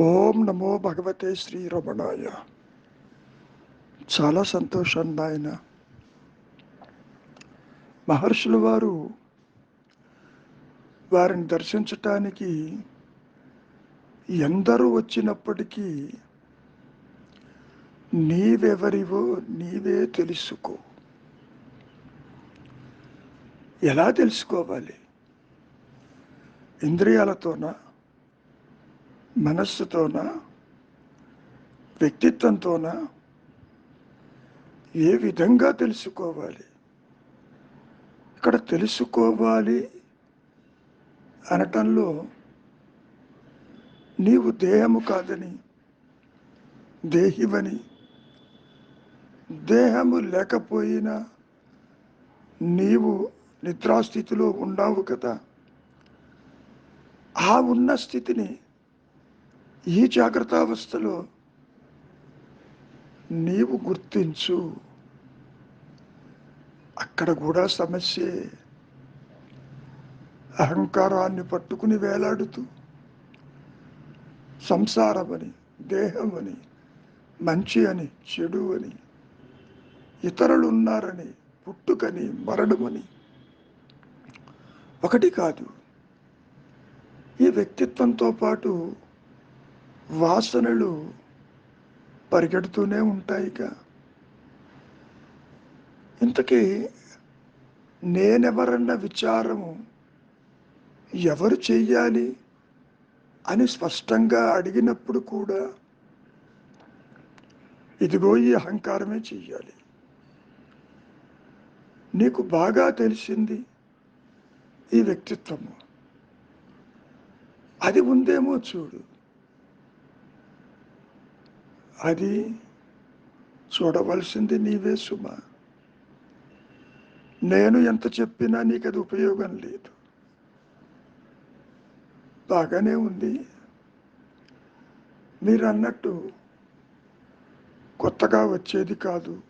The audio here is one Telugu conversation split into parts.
ఓం నమో భగవతే శ్రీ రమణాయ. చాలా సంతోషం నాయన. మహర్షుల వారు వారిని దర్శించటానికి ఎందరూ వచ్చినప్పటికీ నీవెవరివో నీవే తెలుసుకో. ఎలా తెలుసుకోవాలి? ఇంద్రియాలతోనా? మనస్సుతోన వ్యక్తిత్వంతోనా ఏ విధంగా తెలుసుకోవాలి? ఇక్కడ తెలుసుకోవాలి అనటంలో నీవు దేహము కాదని దేహివని దేహము లేకపోయినా నీవు నిద్రాస్థితిలో ఉన్నావు కదా? ఆ ఉన్న స్థితిని ఈ జాగ్రత్తావస్థలో నీవు గుర్తించు. అక్కడ కూడా సమస్యే. అహంకారాన్ని పట్టుకుని వేలాడుతూ సంసారమని దేహమని మంచి అని చెడు అని ఇతరులు ఉన్నారని పుట్టుకని మరణమని. ఒకటి కాదు ఈ వ్యక్తిత్వంతో పాటు వాసనలు పరిగెడుతూనే ఉంటాయిగా. ఇంతకీ నేనెవరన్న విచారము ఎవరు చెయ్యాలి అని స్పష్టంగా అడిగినప్పుడు కూడా ఇదిగో ఈ అహంకారమే చెయ్యాలి. నీకు బాగా తెలిసింది ఈ వ్యక్తిత్వము. అది ఉందేమో చూడు. అది చూడవలసింది నీవే సుమ. నేను ఎంత చెప్పినా నీకు అది ఉపయోగం లేదు. బాగానే ఉంది. మీరు అన్నట్టు కొత్తగా వచ్చేది కాదు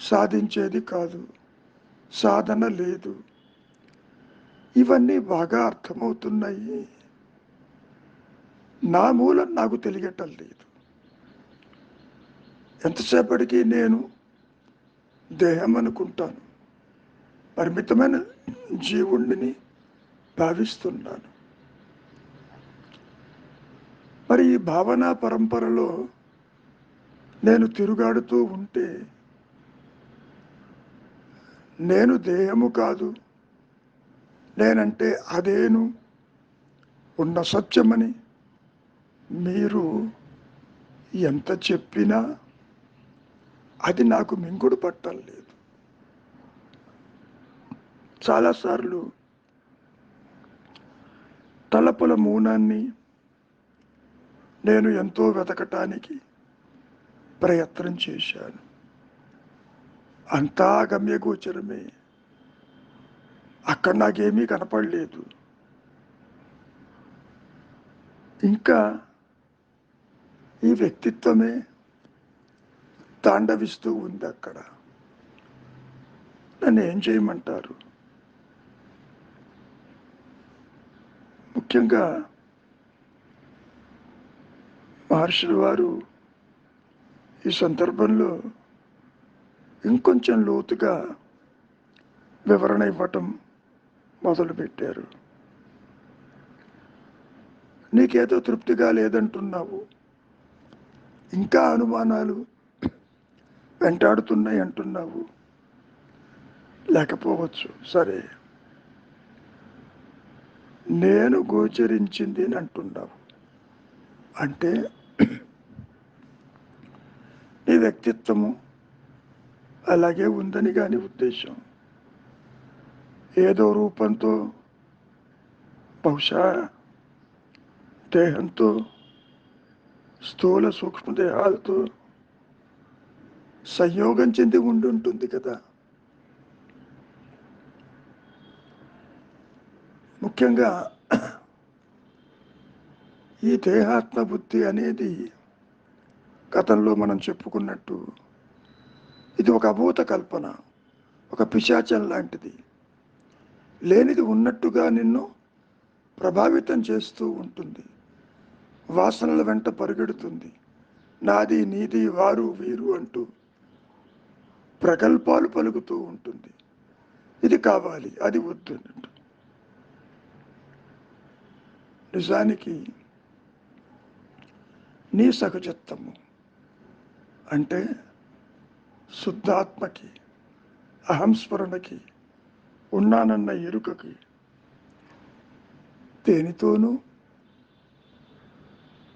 సాధించేది కాదు సాధన లేదు. ఇవన్నీ బాగా అర్థమవుతున్నాయి. నా మూలం నాకు తెలియటం లేదు. ఎంతసేపటికి నేను దేహం అనుకుంటాను? పరిమితమైన జీవుణ్ణిని భావిస్తున్నాను. మరి ఈ భావన పరంపరలో నేను తిరుగాడుతూ ఉంటే నేను దేహము కాదు నేనంటే అదేను ఉన్న సత్యమని మీరు ఎంత చెప్పినా అది నాకు మింగుడు పట్టం లేదు. చాలాసార్లు తలపుల మూనాన్ని నేను ఎంతో వెతకటానికి ప్రయత్నం చేశాను. అంతా గమ్యగోచరమే. అక్కడ నాకేమీ కనపడలేదు. ఇంకా ఈ వ్యక్తిత్వమే తాండవిస్తూ ఉంది అక్కడ. నన్ను ఏం చేయమంటారు? ముఖ్యంగా మహర్షుల వారు ఈ సందర్భంలో ఇంకొంచెం లోతుగా వివరణ ఇవ్వటం మొదలుపెట్టారు. నీకేదో తృప్తిగా లేదంటున్నావు. ఇంకా అనుమానాలు వెంటాడుతున్నాయి అంటున్నావు. లేకపోవచ్చు. సరే. నేను గోచరించింది అని అంటున్నావు. అంటే నీ వ్యక్తిత్వము అలాగే ఉందని కాని ఉద్దేశం. ఏదో రూపంతో బహుశా దేహంతో స్థూల సూక్ష్మదేహాలతో సంయోగం చెంది ఉండి ఉంటుంది కదా. ముఖ్యంగా ఈ దేహాత్మ బుద్ధి అనేది గతంలో మనం చెప్పుకున్నట్టు ఇది ఒక అభూత కల్పన ఒక పిశాచం లాంటిది. లేనిది ఉన్నట్టుగా నిన్ను ప్రభావితం చేస్తూ ఉంటుంది. వాసనల వెంట పరిగెడుతుంది. నాది నీది వారు వీరు అంటూ ప్రకల్పాలు పలుకుతూ ఉంటుంది. ఇది కావాలి అది వద్దు నిజానికి నీ సహజత్వము అంటే శుద్ధాత్మకి అహంస్మరణకి ఉన్నానన్న ఎరుకకి దేనితోనూ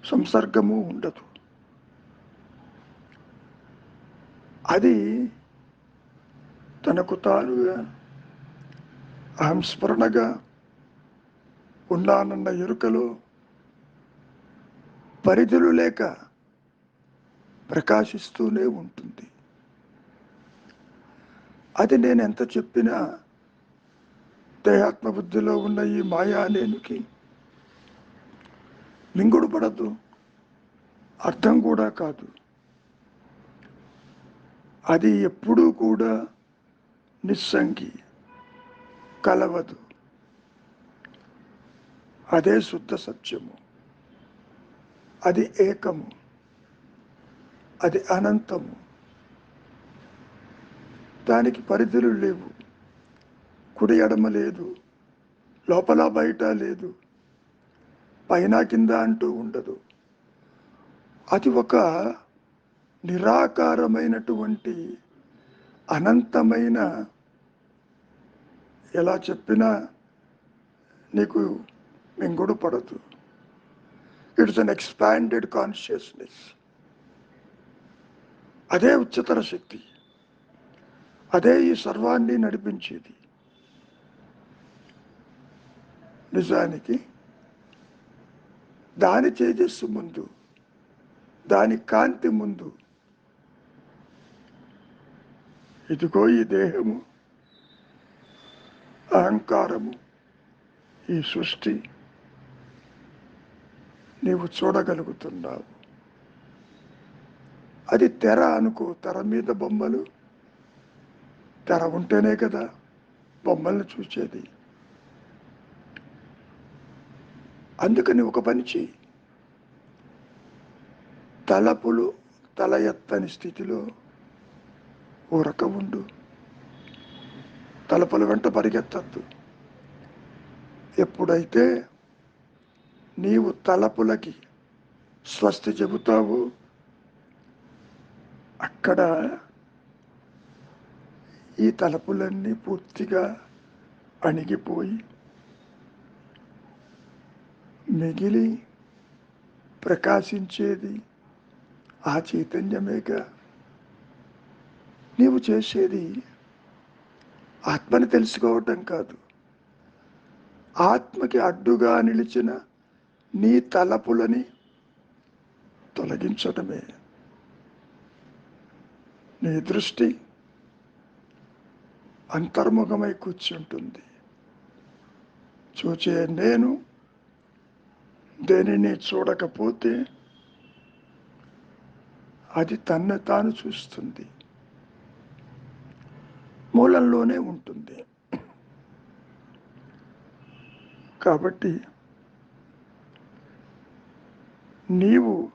సంసర్గము ఉండదు. అది తనకు తానుగా అహంస్మరణగా ఉన్నానన్న ఎరుకలో పరిధులు లేక ప్రకాశిస్తూనే ఉంటుంది. అది నేను ఎంత చెప్పినా దేహాత్మ బుద్ధిలో ఉన్న ఈ మాయా నేనుకి మింగుడు పడదు. అర్థం కూడా కాదు. అది ఎప్పుడూ కూడా నిస్సంగి కలవదు. అదే శుద్ధ సత్యము. అది ఏకము. అది అనంతము. దానికి పరిధులు లేవు. కుడి ఎడమ లేదు. లోపల బయట లేదు. పైన కింద అంటూ ఉండదు. అది ఒక నిరాకారమైనటువంటి అనంతమైన ఎలా చెప్పినా నీకు మింగుడు పడదు. ఇట్స్ అన్ ఎక్స్పాండెడ్ కాన్షియస్నెస్ అదే ఉచ్చతర శక్తి. అదే ఈ సర్వాన్ని నడిపించేది. నిజానికి దాని తేజస్సు ముందు దాని కాంతి ముందు ఇదిగో ఈ దేహము. అహంకారము ఈ సృష్టి నీవు చూడగలుగుతున్నావు. అది తెర అనుకో తెర మీద బొమ్మలు. తెర ఉంటేనే కదా బొమ్మల్ని చూసేది. అందుకని ఒక పని తలపులు తల ఎత్తని స్థితిలో ఊరక ఉండు. తలపుల వెంట పరిగెత్తద్దు. ఎప్పుడైతే నీవు తలపులకి స్వస్తి చెబుతావు అక్కడ ఈ తలపులన్నీ పూర్తిగా అణిగిపోయి మిగిలి ప్రకాశించేది ఆ చైతన్యమేగా. నీవు చేసేది ఆత్మని తెలుసుకోవటం కాదు. ఆత్మకి అడ్డుగా నిలిచిన నీ తలపులని తొలగించటమే. నీ దృష్టి అంతర్ముఖమై కూర్చుంటుంది. చూచే నేను దేనిని చూడకపోతే అది తన్ను తాను చూస్తుంది. మూలంలోనే ఉంటుంది. కాబట్టి నీవు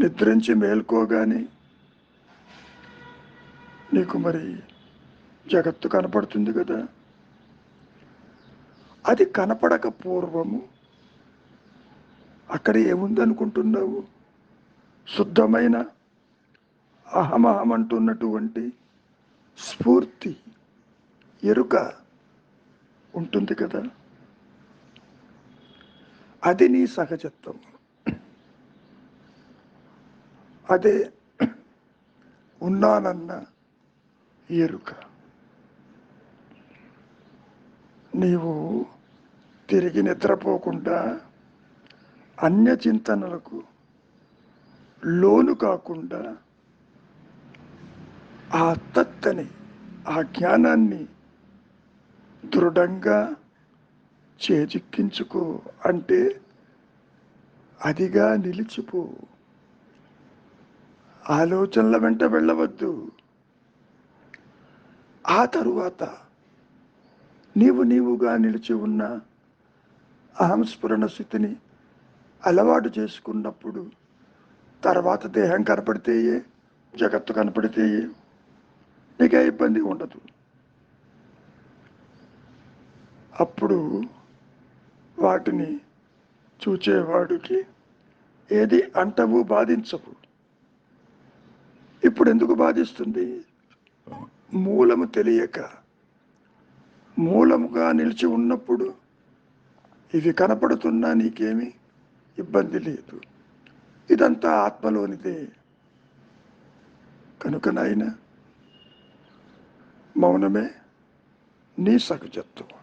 నిద్రించి మేల్కోగానే నీకు మరి జగత్తు కనపడుతుంది కదా. అది కనపడక పూర్వము అక్కడ ఏముందనుకుంటున్నావు? శుద్ధమైన అహమహమంటున్నటువంటి స్ఫూర్తి ఎరుక ఉంటుంది కదా? అది నీ సహజత్వం. అదే ఉన్నానన్న ఎరుక. నీవు తిరిగి నిద్రపోకుండా అన్య చింతనలకు లోను కాకుండా ఆ తత్తని ఆ జ్ఞానాన్ని దృఢంగా చేజిక్కించుకో అంటే అదిగా నిలిచిపో. ఆలోచనల వెంట వెళ్ళవద్దు. ఆ తరువాత నీవు నీవుగా నిలిచి ఉన్న అహంస్ఫురణ స్థితిని అలవాటు చేసుకున్నప్పుడు తర్వాత దేహం కనపడితే జగత్తు కనపడితే నీకే ఇబ్బంది ఉండదు. అప్పుడు వాటిని చూచేవాడికి ఏది అంటవు బాధించవు. ఇప్పుడు ఎందుకు బాధిస్తుంది? మూలము తెలియక మూలముగా నిలిచి ఉన్నప్పుడు ఇవి కనపడుతున్నా నీకేమి ఇబ్బంది లేదు. ఇదంతా ఆత్మలోనిదే. కనుక నాయన మౌనమే నీ సహజత్వం